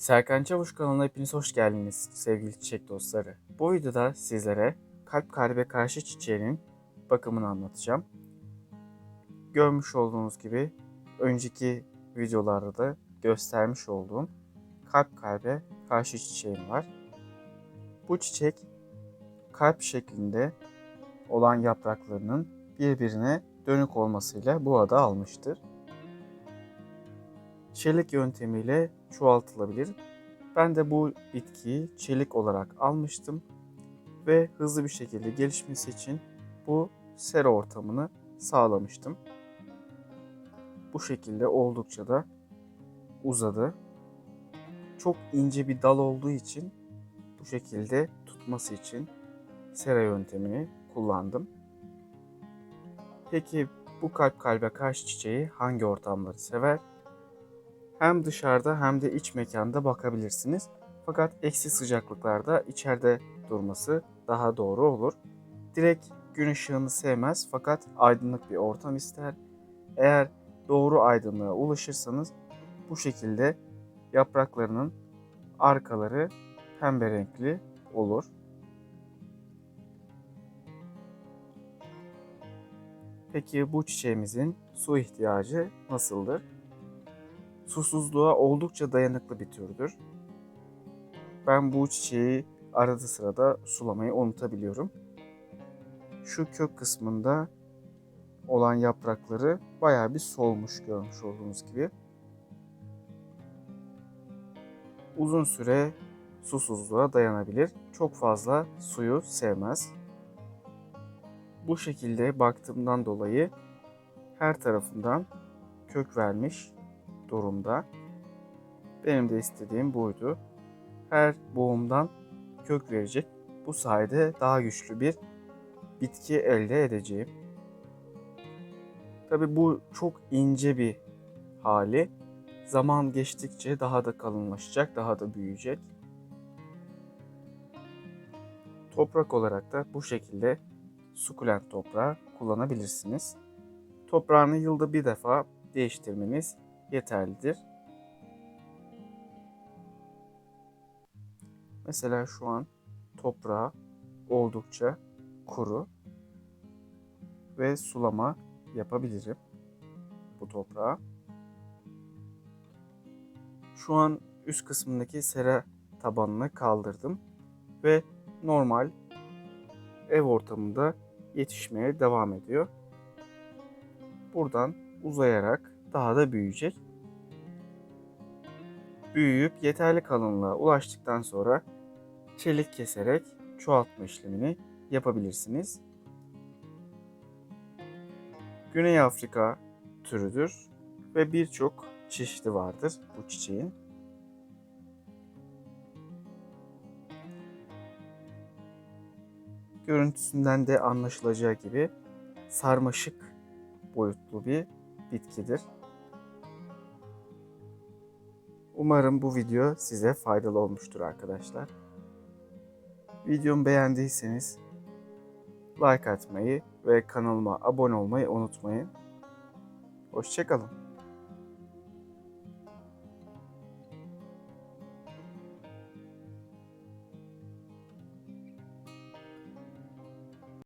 Serkan Çavuş kanalına hepiniz hoş geldiniz sevgili çiçek dostları. Bu videoda sizlere kalp kalbe karşı çiçeğinin bakımını anlatacağım. Görmüş olduğunuz gibi önceki videolarda da göstermiş olduğum kalp kalbe karşı çiçeğim var. Bu çiçek kalp şeklinde olan yapraklarının birbirine dönük olmasıyla bu adı almıştır. Çelik yöntemiyle çoğaltılabilir. Ben de bu bitkiyi çelik olarak almıştım ve hızlı bir şekilde gelişmesi için bu sera ortamını sağlamıştım. Bu şekilde oldukça da uzadı. Çok ince bir dal olduğu için bu şekilde tutması için sera yöntemini kullandım. Peki bu kalp kalbe karşı çiçeği hangi ortamları sever? Hem dışarıda hem de iç mekanda bakabilirsiniz. Fakat eksi sıcaklıklarda içeride durması daha doğru olur. Direkt gün ışığını sevmez fakat aydınlık bir ortam ister. Eğer doğru aydınlığa ulaşırsanız bu şekilde yapraklarının arkaları pembe renkli olur. Peki bu çiçeğimizin su ihtiyacı nasıldır? Susuzluğa oldukça dayanıklı bir türdür. Ben bu çiçeği arada sırada sulamayı unutabiliyorum. Şu kök kısmında olan yaprakları bayağı bir solmuş görmüş olduğunuz gibi. Uzun süre susuzluğa dayanabilir. Çok fazla suyu sevmez. Bu şekilde baktığımdan dolayı her tarafından kök vermiş durumda. Benim de istediğim buydu. Her boğumdan kök verecek. Bu sayede daha güçlü bir bitki elde edeceğim. Tabi bu çok ince bir hali. Zaman geçtikçe daha da kalınlaşacak, daha da büyüyecek. Toprak olarak da bu şekilde sukulent toprağı kullanabilirsiniz. Toprağını yılda bir defa değiştirmeniz yeterlidir. Mesela şu an toprağı oldukça kuru ve sulama yapabilirim bu toprağa. Şu an üst kısmındaki sera tabanını kaldırdım ve normal ev ortamında yetişmeye devam ediyor. Buradan uzayarak daha da büyüyecek. Büyüyüp yeterli kalınlığa ulaştıktan sonra çelik keserek çoğaltma işlemini yapabilirsiniz. Güney Afrika türüdür ve birçok çeşidi vardır bu çiçeğin. Görüntüsünden de anlaşılacağı gibi sarmaşık boyutlu bir bitkidir. Umarım bu video size faydalı olmuştur arkadaşlar. Videomu beğendiyseniz like atmayı ve kanalıma abone olmayı unutmayın. Hoşçakalın.